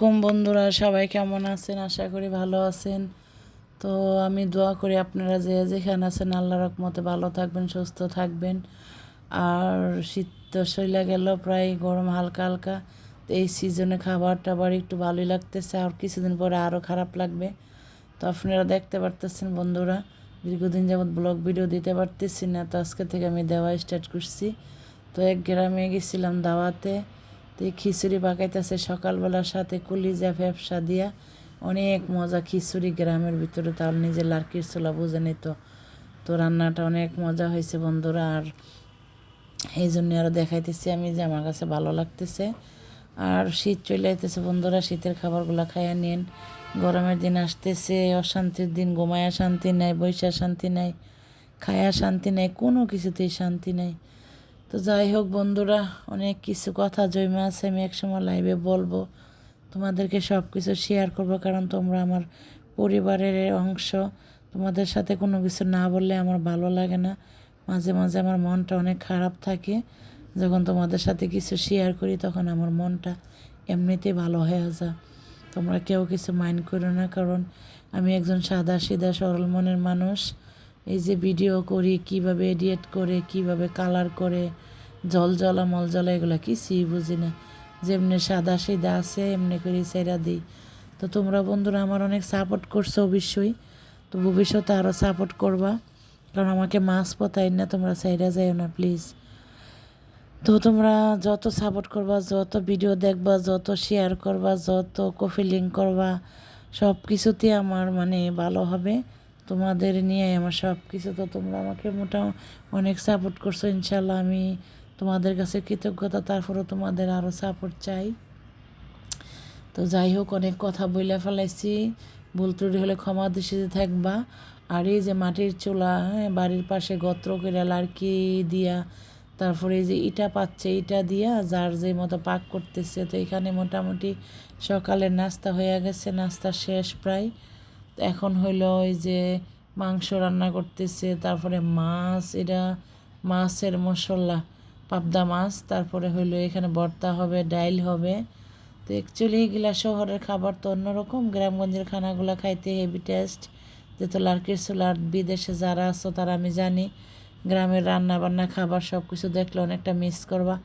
কম বন্ধুরা, সবাই কেমন আছেন? আশা করি ভালো আছেন। তো আমি দোয়া করি আপনারা যে যেখানে আছেন আল্লাহ রকমতে ভালো থাকবেন, সুস্থ থাকবেন। আর শীত তো শৈলা গেল, প্রায় গরম হালকা হালকা। তো এই সিজনে খাবার টাবার একটু ভালোই লাগতেছে, আর কিছুদিন পরে আরও খারাপ লাগবে। তো আপনারা দেখতে পারতেছেন বন্ধুরা, দীর্ঘদিন যাবৎ ব্লগ ভিডিও দিতে পারতেছি না। তো আজকে থেকে আমি দেওয়া স্টার্ট করছি। তো এক গ্রামে গেছিলাম দাওয়াতে। তো এই খিচুড়ি পাকাইতেছে সকালবেলার সাথে কলিজা ব্যবসা দিয়া। অনেক মজা খিচুড়ি গ্রামের ভিতরে তার নিজের লার্কির চোলা বুঝে নিত। তো রান্নাটা অনেক মজা হয়েছে বন্ধুরা, আর এই জন্য আরও দেখাইতেছি আমি যে আমার কাছে ভালো লাগতেছে। আর শীত চলে আইতেছে বন্ধুরা, শীতের খাবারগুলো খাইয়া নিন। গরমের দিন আসতেছে, অশান্তির দিন ঘুমায়া শান্তি নাই বৈশা শান্তি নাই খায়া শান্তি নাই, কোনো কিছুতেই শান্তি নাই। তো যাই হোক বন্ধুরা, অনেক কিছু কথা জমে আছে, আমি একসময় লাইভে বলব। তোমাদেরকে সব কিছু শেয়ার করব, কারণ তোমরা আমার পরিবারের অংশ। তোমাদের সাথে কোনো কিছু না বললে আমার ভালো লাগে না। মাঝে মাঝে আমার মনটা অনেক খারাপ থাকে। যখন তোমাদের সাথে কিছু শেয়ার করি, তখন আমার মনটা এমনিতেই ভালো হয়ে যায়। তোমরা কেউ কিছু মাইন্ড করো না, কারণ আমি একজন সাদা সিধা সরল মনের মানুষ। এই যে ভিডিও করি, কীভাবে এডিট করে, কীভাবে কালার করে, জল জলা মল জলা এগুলো কিছুই বুঝি না। যেমনি সাদা সিদা আছে, এমনি করে সেরা দিই। তো তোমরা বন্ধুরা আমার অনেক সাপোর্ট করছ অবশ্যই। তো ভবিষ্যতে আরও সাপোর্ট করবা। কারণ আমাকে মাছ পতাই না, তোমরা সাইডা যাইও না প্লিজ তো তোমরা যত সাপোর্ট করবা, যত ভিডিও দেখবা, যত শেয়ার করবা, যত কফি লিঙ্ক করবা সব কিছুতেই আমার মানে ভালো হবে। তোমাদের নিয়ে আমার সব কিছু তো তোমরা আমাকে মোটা অনেক সাপোর্ট করছ ইনশাল্লাহ আমি তোমাদের কাছে কৃতজ্ঞতা, তারপরেও তোমাদের আরও সাপোর্ট চাই। তো যাই হোক, অনেক কথা বইলে ফেলাইছি, ভুল ত্রুটি হলে ক্ষমা দৃষ্টিতে থাকবা। আর এই যে মাটির চুলা হ্যাঁ বাড়ির পাশে গত্র করে লাড়কি দিয়া, তারপরে এই যে ইটা পাচ্ছে, ইটা দিয়া যার যে মতো পাক করতেছে, তো এখানে মোটামুটি সকালের নাস্তা হয়ে গেছে, নাস্তা শেষ প্রায়। এখন হইল ওই যে মাংস রান্না করতেছে, তারপরে মাছ, এটা মাছের মশলা, পাবদা মাছ, তারপরে হইল এখানে ভর্তা হবে, ডাইল হবে। তো অ্যাকচুয়ালি এগুলা শহরের খাবার তো অন্যরকম, গ্রামগঞ্জের খানাগুলো খাইতে হেভি টেস্ট যেহেতু লার্কির চুলার বিদেশে যারা আছো তারা আমি জানি, গ্রামের রান্না বান্না খাবার সব কিছু দেখলে অনেকটা মিস করবা।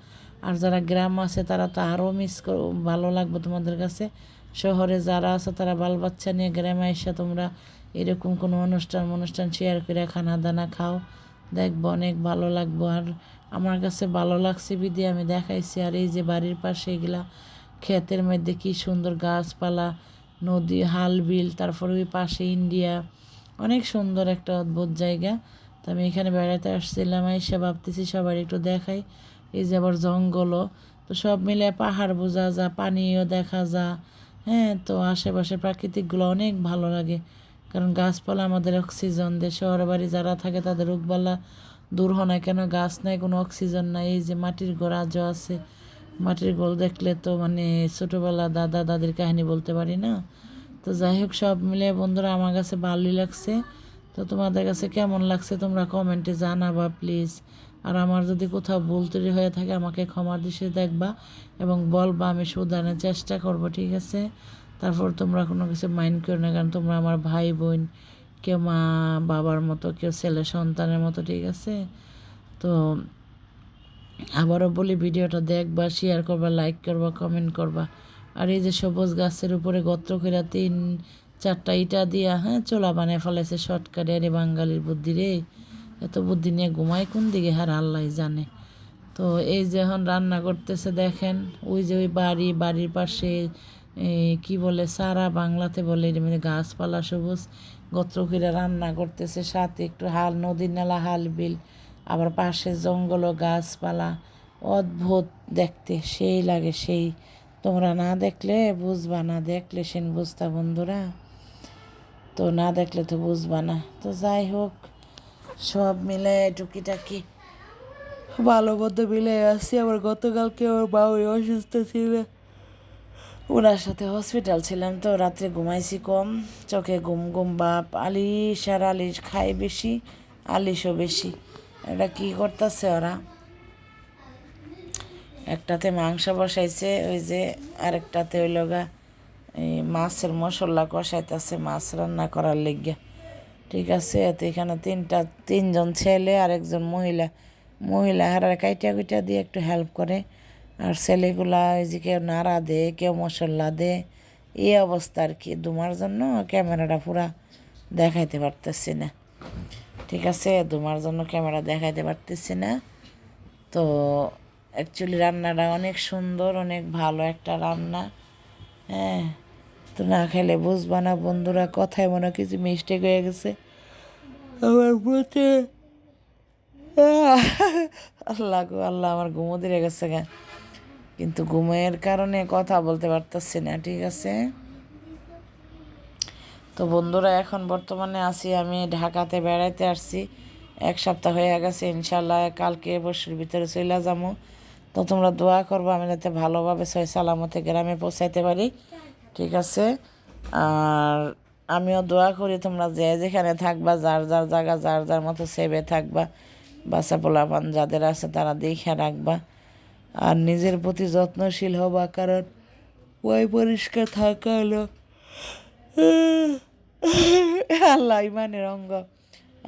আর যারা গ্রাম আছে তারা তো আরও মিস ভালো লাগবে তোমাদের কাছে। শহরে যারা আছে, তারা বাল বাচ্চা নিয়ে গ্রামে এসে তোমরা এরকম কোনো অনুষ্ঠান অনুষ্ঠান শেয়ার করে খানা দানা খাও। দেখব অনেক ভালো লাগবো। আর আমার কাছে ভালো লাগছে বিধি, আমি দেখাইছি। আর এই যে বাড়ির পাশে এগুলা ক্ষেতের মধ্যে কি সুন্দর গাছপালা, নদী হাল বিল তারপরে ওই পাশে ইন্ডিয়া। অনেক সুন্দর একটা অদ্ভুত জায়গা। তো আমি এখানে বেড়াতে আসছিলাম এসে ভাবতেছি সবার একটু দেখাই। এই যে আবার জঙ্গলও। তো সব মিলে পাহাড় বোঝা যা, পানিও দেখা যা। হ্যাঁ তো আশেপাশে প্রাকৃতিকগুলো অনেক ভালো লাগে। কারণ গাছপালা আমাদের অক্সিজেন দেয়। শহরে বাড়ি যারা থাকে তাদের রোগবালা দূর হয় না। কেন গাছ নাই, কোনো অক্সিজেন নাই। এই যে মাটির ঘর আজও আছে, মাটির গোল দেখলে তো মানে ছোটোবেলা দাদা দাদির কাহিনী বলতে পারি না। তো যাই হোক, সব মিলে বন্ধুরা, আমার কাছে ভালোই লাগছে। তো তোমাদের কাছে কেমন লাগছে তোমরা কমেন্টে জানাবা, প্লিজ। আর আমার যদি কোথাও ভুল তৈরি হয়ে থাকে, আমাকে ক্ষমার দৃষ্টি দেখবা এবং বলবা, আমি শুধানোর চেষ্টা করব, ঠিক আছে? তারপর তোমরা কোনো কিছু মাইন্ড করো না, কারণ তোমরা আমার ভাই, বোন, কেউ মা, বাবার মতো, কেউ ছেলে, সন্তানের মতো, ঠিক আছে? তো আবারও বলি, ভিডিওটা দেখবা শেয়ার করবা লাইক করবা কমেন্ট করবা। আর এই যে সবুজ গাছের উপরে গত্র করে তিন চারটা ইটা দিয়া হ্যাঁ চোলা বানিয়ে ফেলেছে শর্টকাটে, আরে বাঙালির বুদ্ধি রে। এত বুদ্ধি নিয়ে ঘুমায়, কোন দিকে হার আল্লাহ জানে। তো এই যে এখন রান্না করতেছে, দেখেন, ওই যে ওই বাড়ি, বাড়ির পাশে কি বলে, সারা বাংলাতে বলে মানে গাছপালা সবুজ, গোত্র করে রান্না করতেছে, সাথে একটু হাল, নদীর নালা, হাল বিল, আবার পাশে জঙ্গল ও গাছপালা, অদ্ভুত দেখতে, সেই লাগে সেই। তোমরা না দেখলে বুঝবা না, দেখলে সেন বুঝতা বন্ধুরা। তো না দেখলে তো বুঝবা না। তো যাই হোক সব মিলে টুকিটাকি। ভালো মতো মিলে আসছি আবার গতকালকে ওর মা ওই অসুস্থ ছিল। ওনার সাথে হসপিটাল ছিলাম তো, রাত্রে ঘুমাইছি কম। চোখে ঘুম ঘুম বাপ, আলিশ আর আলিশ খায় বেশি, আলিশও বেশি। এটা কি করতেছে ওরা? একটাতে মাংস বসাইছে, ওই যে আরেকটাতে ওই লগা এই মাছের মশলা কষাইতেছে, মাছ রান্না করার লেগে ঠিক আছে, তো এখানে তিনটা, তিনজন ছেলে আর একজন মহিলা। মহিলা হারা কাইটা কুইটা দিয়ে একটু হেল্প করে। আর ছেলেগুলা ওই যে কেউ নাড়া দে, কেউ মশলা দে, এই অবস্থা আর কি। দুমার জন্য ক্যামেরাটা পুরা দেখাইতে পারতেছি না। ঠিক আছে, দুমার জন্য ক্যামেরা দেখাইতে পারতেছি না। তো অ্যাকচুয়ালি রান্নাটা অনেক সুন্দর, অনেক ভালো একটা রান্না। হ্যাঁ। তো না খেলে বুঝবা না বন্ধুরা, কথায় মনে কিছু মিস্টেক হয়ে গেছে। আমার বলতে, আল্লাহ গো, আল্লাহ আমার ঘুমো দিয়ে গেছে গা। কিন্তু ঘুমের কারণে কথা বলতে পারতেছি না, ঠিক আছে? তো বন্ধুরা, এখন বর্তমানে আছি আমি ঢাকাতে বেড়াইতে আসছি। এক সপ্তাহ হয়ে গেছে ইনশাল্লাহ কালকে বছর ভিতরে চলে যাব তো তোমরা দোয়া করব, আমি যাতে ভালোভাবে সই সালামতে গ্রামে পৌঁছাইতে পারি। ঠিক আছে? আর আমিও দোয়া করি তোমরা যে যেখানে থাকবা, যার যার জায়গা, যার যার মতো সেবে থাকবা বাচ্চা পোলাপান যাদের আছে তারা দেখে রাখবা। আর নিজের প্রতি যত্নশীল হবা, কারণ ওই পরিষ্কার থাকা হলো। আল্লাহ, ইমানের অঙ্গ।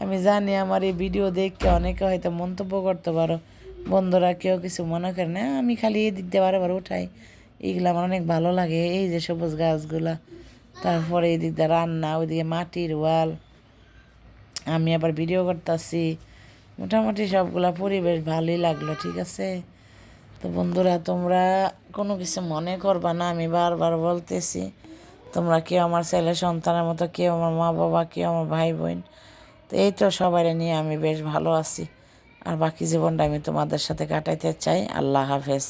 আমি জানি আমার এই ভিডিও দেখতে অনেকে হয়তো মন্তব্য করতে পারো। বন্ধুরা কেউ কিছু মনে করে না, আমি খালি এই দিক দিয়ে বারবার উঠাই। এইগুলো আমার অনেক ভালো লাগে। এই যে সবুজ গাছগুলা, তারপরে এই দিক দিয়ে রান্না, ওইদিকে মাটির ওয়াল। আমি আবার ভিডিও করতেছি। মোটামুটি সবগুলা পরিবেশ ভালোই লাগল, ঠিক আছে? তো বন্ধুরা, তোমরা কোনো কিছু মনে করবা না, আমি বারবার বলতেছি। তোমরা কেউ আমার ছেলে সন্তানের মতো, কেউ আমার মা বাবা, কেউ আমার ভাই বোন, তো এই তো সবাই নিয়ে আমি বেশ ভালো আছি। আর বাকি জীবনটা আমি তোমাদের সাথে কাটাইতে চাই। আল্লাহ হাফেজ।